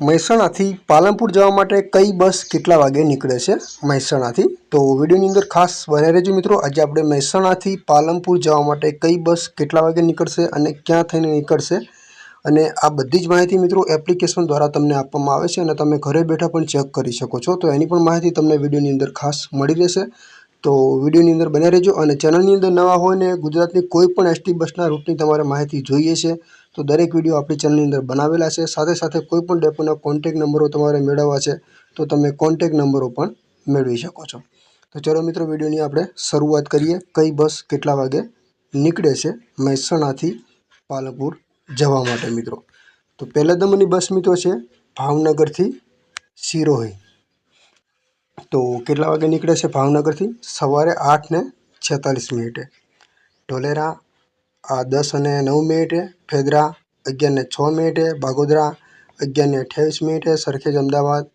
મહેસાણાથી પાલનપુર જવા માટે કઈ બસ કેટલા વાગે નીકળે છે મહેસાણાથી? તો વિડીયોની અંદર ખાસ બને રહેજો મિત્રો. આજે આપણે મહેસાણાથી પાલનપુર જવા માટે કઈ બસ કેટલા વાગે નીકળશે અને ક્યાં થઈને નીકળશે અને આ બધી જ માહિતી મિત્રો એપ્લિકેશન દ્વારા તમને આપવામાં આવે છે અને તમે ઘરે બેઠા પણ ચેક કરી શકો છો. તો એની પણ માહિતી તમને વિડીયોની અંદર ખાસ મળી રહેશે. તો વિડીયોની અંદર બને રહેજો અને ચેનલની અંદર નવા હોય ને ગુજરાતની કોઈ પણ એસટી બસના રૂટની તમારે માહિતી જોઈએ છે તો દરેક વીડિયો આપણી ચેનલની અંદર બનાવેલા છે. સાથે સાથે કોઈ પણ ડેપોના કોન્ટેક નંબરો તમારે મેળવવા છે, તો તમે કોન્ટેક નંબરો પણ મેળવી શકો છો. તો ચલો મિત્રો, વિડીયોની આપણે શરૂઆત કરીએ. કઈ બસ કેટલા વાગે નીકળે છે મહેસાણાથી પાલનપુર જવા માટે મિત્રો? તો પહેલા દમની બસ મિત્રો છે ભાવનગરથી સિરોહી તો કેટલા વાગે નીકળે છે ભાવનગરથી? સવારે આઠ ને છેતાલીસ મિનિટે. ઢોલેરા આ દસ અને નવ મિનિટે ફેદરા અગિયાર ને છ મિનિટે બાગોદરા અગિયાર ને અઠ્યાવીસ મિનિટે સરખેજ અમદાવાદ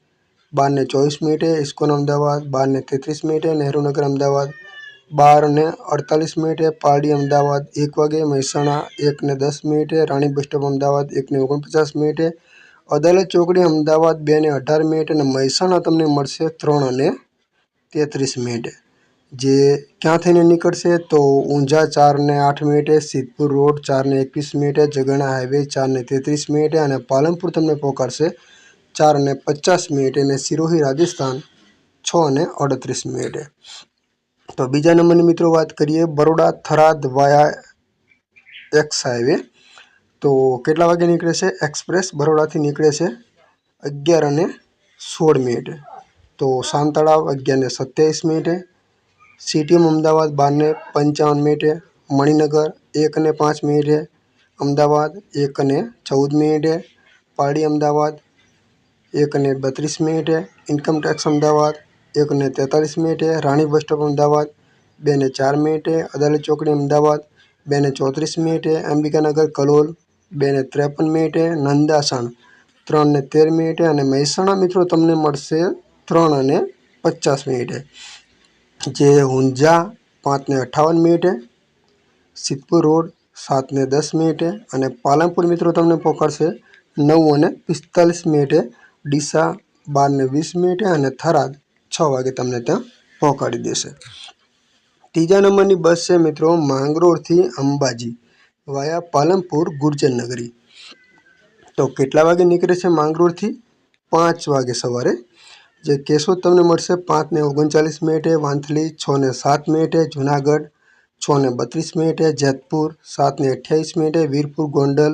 બાર ને ચોવીસ મિનિટે ઇસ્કોન અમદાવાદ બાર ને તેત્રીસ મિનિટે નહેરુનગર અમદાવાદ બાર ને અડતાલીસ મિનિટે પારડી અમદાવાદ, એક વાગે મહેસાણા એક ને દસ મિનિટે રાણી બસ સ્ટોપ અમદાવાદ એક ને ઓગણપચાસ મિનિટે અદાલત ચોકડી અમદાવાદ બે ને અઢાર મિનિટ અને મહેસાણા તમને મળશે ત્રણ અને તેત્રીસ મિનિટે. જે ક્યાં થઈને નીકળશે? તો ઊંઝા ચાર ને આઠ મિનિટે, સિદ્ધપુર રોડ ચાર ને એકવીસ મિનિટે, જગણા હાઈવે ચાર ને તેત્રીસ મિનિટે અને પાલનપુર તમને પહોંચાડશે ચાર ને પચાસ મિનિટે અને સિરોહી રાજસ્થાન છ અને અડત્રીસ મિનિટે. તો બીજા નંબરની મિત્રો વાત કરીએ, Baroda Tharad via x highway. તો કેટલા વાગે નીકળે છે એક્સપ્રેસ બરોડાથી નીકળે છે અગિયાર અને સોળ મિનિટે. તો સાંતળાવ અગિયાર ને સત્યાવીસ મિનિટે સીટીએમ અમદાવાદ બારને પંચાવન મિનિટે મણિનગર એક અને પાંચ મિનિટે અમદાવાદ એક અને ચૌદ મિનિટે પારડી અમદાવાદ એક અને બત્રીસ મિનિટે ઇન્કમટેક્સ અમદાવાદ એક ને તેતાલીસ મિનિટે રાણી બસ સ્ટોપ અમદાવાદ બે ને ચાર મિનિટે અદાલત ચોકડી અમદાવાદ બે ને ચોત્રીસ મિનિટે અંબિકાનગર કલોલ બે ને ત્રેપન મિનિટે નંદાસણ ત્રણ ને તેર મિનિટે અને મહેસાણા મિત્રો તમને મળશે ત્રણ અને પચાસ મિનિટે જે ઊંઝા પાંચ ને અઠ્ઠાવન મિનિટે, સિદ્ધપુર રોડ સાત ને દસ મિનિટે અને પાલનપુર મિત્રો તમને પહોંચાડશે નવ અને પિસ્તાલીસ મિનિટે, ડીસા બાર ને વીસ મિનિટે અને થરાદ છ વાગે તમને ત્યાં પહોંચાડી દેશે. ત્રીજા નંબરની બસ છે મિત્રો માંગરોળથી અંબાજી વાયા પાલનપુર ગુર્જરનગરી તો કેટલા વાગે નીકળે છે માંગરોળથી? પાંચ વાગે સવારે જે કેસો તમને મળશે પાંચ ને ઓગણચાલીસ મિનિટે, વાંથલી છ ને સાત મિનિટે, જુનાગઢ ને બત્રીસ મિનિટે, જેતપુર સાત ને અઠ્યાવીસ મિનિટે, વીરપુર ગોંડલ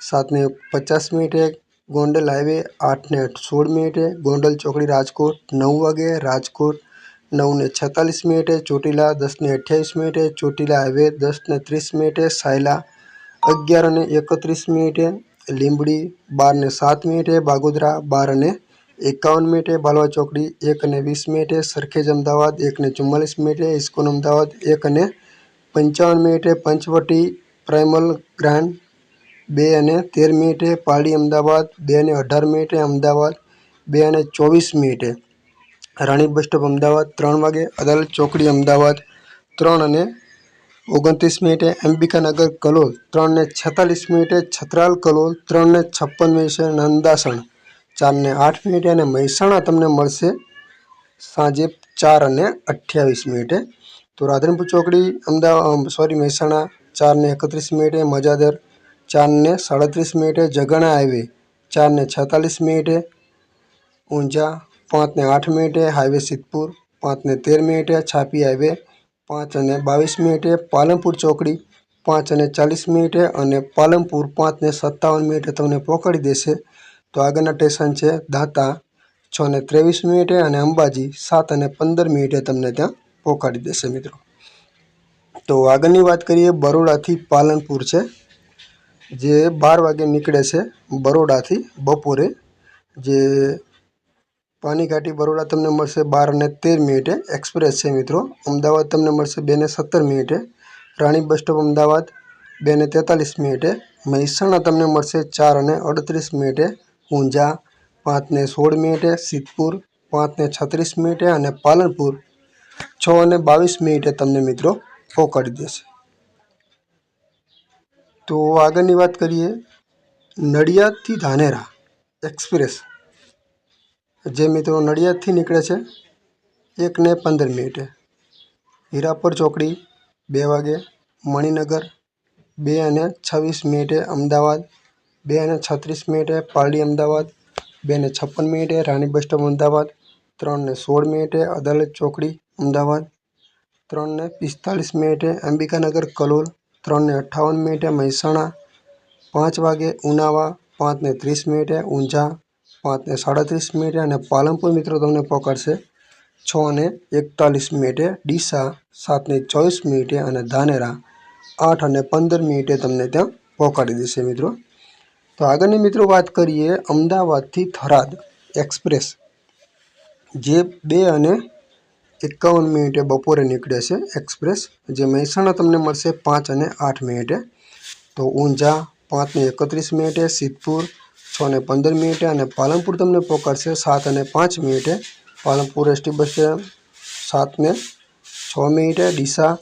સાત ને પચાસ મિનિટે, ગોંડલ હાઈવે આઠ ને સોળ મિનિટે, ગોંડલ ચોકડી રાજકોટ નવ વાગે, રાજકોટ નવ ને છેતાલીસ મિનિટે, ચોટીલા દસ ને અઠ્યાવીસ મિનિટે, ચોટીલા હાઈવે દસ ને ત્રીસ મિનિટે, સાયલા અગિયાર અને એકત્રીસ મિનિટે, લીંબડી બાર ને સાત મિનિટે, બાગોદરા બાર અને એકાવન મિનિટે બાલવા ચોકડી, એક અને વીસ મિનિટે સરખેજ અમદાવાદ, એક ને ચુમ્માલીસ મિનિટે ઇસ્કોન અમદાવાદ, એક અને પંચાવન મિનિટે પંચવટી પ્રાઇમલ ગ્રાન્ડ, બે અને તેર મિનિટે પારડી અમદાવાદ, બે અને અઢાર મિનિટે અમદાવાદ, બે અને ચોવીસ મિનિટે રાણી બસ સ્ટોપ અમદાવાદ, ત્રણ વાગે અદાલત ચોકડી અમદાવાદ, ત્રણ અને ઓગણત્રીસ મિનિટે અંબિકાનગર કલોલ, ત્રણ ને છેતાલીસ મિનિટે છત્રાલ કલોલ, ત્રણ ને છપ્પન મિનિટે નંદાસણ ચાર ને આઠ મિનિટે અને મહેસાણા તમને મળશે સાંજે ચાર અને અઠ્યાવીસ મિનિટે. તો રાધનપુર ચોકડી, અમદાવાદ સોરી મહેસાણા ચાર ને એકત્રીસ મિનિટે, મજાદર ચાર ને સાડત્રીસ મિનિટે, જગણા હાઈવે ચાર ને છેતાલીસ મિનિટે, ઊંઝા પાંચ ને આઠ મિનિટે, હાઈવે સિદ્ધપુર પાંચ ને તેર મિનિટે, છાપી હાઈવે પાંચ અને બાવીસ મિનિટે, પાલનપુર ચોકડી પાંચ અને ચાલીસ મિનિટે અને પાલનપુર પાંચ ને સત્તાવન મિનિટે તમને પહોંચાડી દેશે. તો આગળના સ્ટેશન છે દાંતા છ ને ત્રેવીસ મિનિટે અને અંબાજી સાત અને પંદર મિનિટે તમને ત્યાં પહોંચાડી દેશે મિત્રો. તો આગળની વાત કરીએ, બરોડાથી પાલનપુર છે, જે બાર વાગે નીકળે છે બરોડાથી બપોરે. જે પાનીઘાટી બરોડા તમને મળશે બાર અને તેર મિનિટે એક્સપ્રેસ છે મિત્રો. અમદાવાદ તમને મળશે બે ને સત્તર મિનિટે રાણી બસ સ્ટોપ અમદાવાદ બે ને તેતાલીસ મિનિટે મહેસાણા તમને મળશે ચાર અને અડત્રીસ મિનિટે ઊંઝા પાંચને સોળ મિનિટે સિદ્ધપુર, પાંચને છત્રીસ મિનિટે અને પાલનપુર, છ અને બાવીસ મિનિટે તમને મિત્રો પહોંચાડી દેશે. તો આગળની વાત કરીએ, નડિયાદથી ધાનેરા એક્સપ્રેસ, જે મિત્રો નડિયાદથી નીકળે છે, એકને પંદર મિનિટે. હીરાપર ચોકડી, બે વાગે, મણિનગર, બે અને છવ્વીસ મિનિટે અમદાવાદ બે અને છત્રીસ મિનિટે પાલડી અમદાવાદ, બે ને છપ્પન મિનિટે રાણી બસ અમદાવાદ, ત્રણ ને સોળ મિનિટે અદાલત ચોકડી અમદાવાદ, ત્રણ ને પિસ્તાલીસ મિનિટે અંબિકાનગર કલોલ, ત્રણ ને અઠ્ઠાવન મિનિટે મહેસાણા, પાંચ વાગે ઉનાવા, પાંચ ને ત્રીસ મિનિટે ઊંઝા, પાંચ ને સાડત્રીસ મિનિટે અને પાલનપુર મિત્રો તમને પકડશે, છ ને એકતાલીસ મિનિટે ડીસા, સાત ને ચોવીસ મિનિટે અને ધાનેરા, આઠ અને પંદર મિનિટે તમને ત્યાં પહોંચાડી દેશે મિત્રો. તો આગળની મિત્રો વાત કરીએ અમદાવાદથી થરાદ એક્સપ્રેસ, જે બે અને એકાવન મિનિટે બપોરે નીકળે છે એક્સપ્રેસ, જે મહેસાણા તમને મળશે પાંચ અને આઠ મિનિટે. તો ઊંઝા પાંચને એકત્રીસ મિનિટે, સિદ્ધપુર છ ને પંદર મિનિટે અને પાલનપુર તમને પહોંચાડશે સાત અને પાંચ મિનિટે. પાલનપુર એસટી બસ સ્ટેશન સાતને છ મિનિટે, ડીસા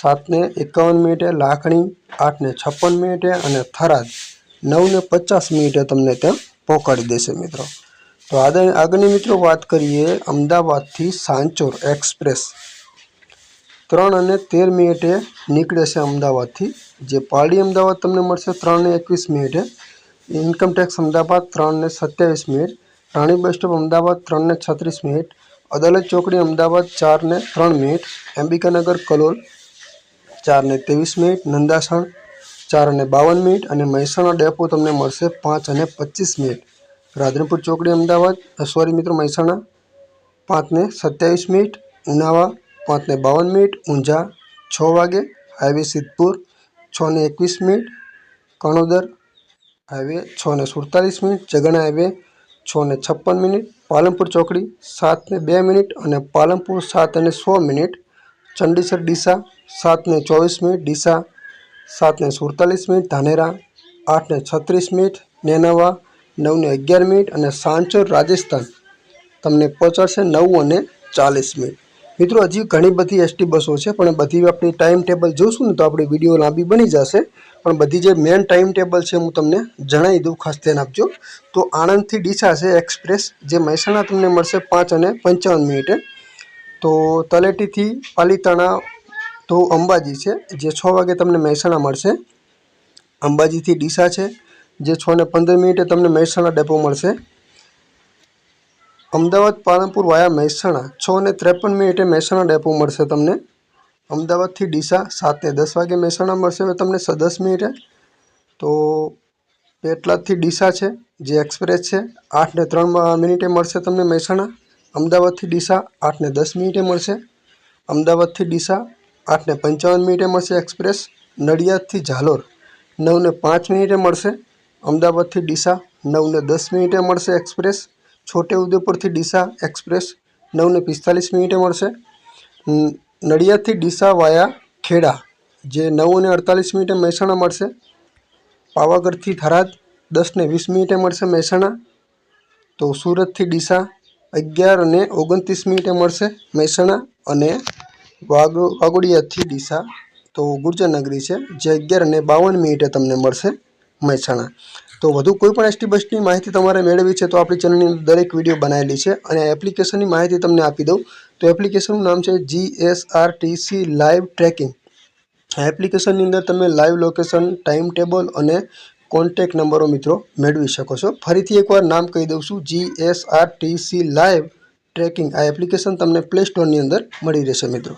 સાતને એકાવન મિનિટે, લાખણી આઠને છપ્પન મિનિટે અને થરાદ નવ ને પચાસ મિનિટે તમને ત્યાં પહોંચાડી દેશે મિત્રો. તો આગળ આગળની મિત્રો વાત કરીએ અમદાવાદથી સાંચોર એક્સપ્રેસ. ત્રણ અને તેર મિનિટે નીકળે છે અમદાવાદથી. જે પાલડી અમદાવાદ તમને મળશે ત્રણ ને એકવીસ મિનિટે. ઇન્કમટેક્સ અમદાવાદ ત્રણ ને સત્યાવીસ minute. Rani bus stop Ahmedabad ત્રણ ને છત્રીસ મિનિટ. અદાલત ચોકડી અમદાવાદ ચાર ને ત્રણ મિનિટ. અંબિકાનગર કલોલ ચાર ને ત્રેવીસ મિનિટ. નંદાસણ ચાર અને બાવન મિનિટ અને મહેસાણા ડેપો તમને મળશે પાંચ અને પચીસ મિનિટ. રાધનપુર ચોકડી, અમદાવાદ. સોરી મિત્રો, મહેસાણા. પાંચને સત્યાવીસ મિનિટ. ઉનાવા, પાંચને બાવન મિનિટ. ઊંઝા, છ વાગે. હાઈવે સિદ્ધપુર છ ને એકવીસ મિનિટ. કણોદર, હાઈવે ને સુડતાલીસ મિનિટ. જગણા હાઈવે ને છપ્પન મિનિટ. પાલનપુર ચોકડી સાત ને બે મિનિટ અને પાલનપુર સાત અને સો મિનિટ. ચંડીસર ડીસા સાત ને ચોવીસ મિનિટ. ડીસા સાત ને સુડતાલીસ મિનિટ, ધાનેરા આઠને છત્રીસ મિનિટ, નેનાવા નવને અગિયાર મિનિટ અને સાંચોર રાજસ્થાન તમને પહોંચાડશે નવ અને ચાલીસ મિનિટ. મિત્રો, હજી ઘણી બધી એસટી બસો છે, પણ બધી આપણી ટાઈમ ટેબલ જોશું ને તો આપણી વીડિયો લાંબી બની જશે. પણ બધી જે મેન ટાઈમ ટેબલ છે, હું તમને જણાવી દઉં, ખાસ ધ્યાન આપજો. તો આણંદથી ડીસા છે એક્સપ્રેસ જે મહેસાણા તમને મળશે પાંચ અને પંચાવન મિનિટે. તો તલેટીથી પાલીતાણા તો અંબાજી છે. જે છ વાગે તમને મહેસાણા મળશે. અંબાજીથી ડીસા છે. જે છ ને પંદર મિનિટે તમને મહેસાણા ડેપો મળશે. અમદાવાદ પાલનપુર વાયા મહેસાણા. છ ને ત્રેપન મિનિટે મહેસાણા ડેપો મળશે તમને. અમદાવાદથી ડીસા સાતને દસ વાગે મહેસાણા મળશે તમને સદસ દસ મિનિટે. તો પેટલાદથી ડીસા છે. જે એક્સપ્રેસ છે. આઠ ને ત્રણ મિનિટે મળશે તમને મહેસાણા. અમદાવાદથી ડીસા આઠ ને દસ મિનિટે મળશે. અમદાવાદથી ડીસા આઠ ને પંચાવન મિનિટે મળશે એક્સપ્રેસ, નડિયાદથી ઝાલોર નવને પાંચ મિનિટે મળશે, અમદાવાદથી ડીસા નવને દસ મિનિટે મળશે એક્સપ્રેસ, છોટે ઉદેપુરથી ડીસા એક્સપ્રેસ નવને પિસ્તાલીસ મિનિટે મળશે નડિયાદથી ડીસા વાયા ખેડા, જે નવ અને અડતાલીસ મિનિટે મહેસાણા મળશે, પાવાગઢથી થરાદ દસને વીસ મિનિટે મળશે મહેસાણા, તો સુરતથી ડીસા અગિયાર અને ઓગણત્રીસ મિનિટે મળશે મહેસાણા અને વાગ વાઘોડિયાથી ડીસા, તો ગુર્જરનગરી છે, જે અગિયાર અને બાવન મિનિટે તમને મળશે મહેસાણા. તો વધુ કોઈ પણ એસટી બસની માહિતી તમારે મેળવવી છે, તો આપણી ચેનલની દરેક વીડિયો બનાવેલી છે, અને એપ્લિકેશનની માહિતી તમને આપી દઉં. તો એપ્લિકેશનનું નામ છે G S R T C live tracking. આ એપ્લિકેશનની અંદર તમે લાઈવ લોકેશન ટાઈમ ટેબલ અને કોન્ટેક નંબરો મિત્રો મેળવી શકો છો. ફરીથી એકવાર નામ કહી દઉં છું, G S R T C live tracking. આ એપ્લિકેશન તમને પ્લે સ્ટોરની અંદર મળી રહેશે મિત્રો.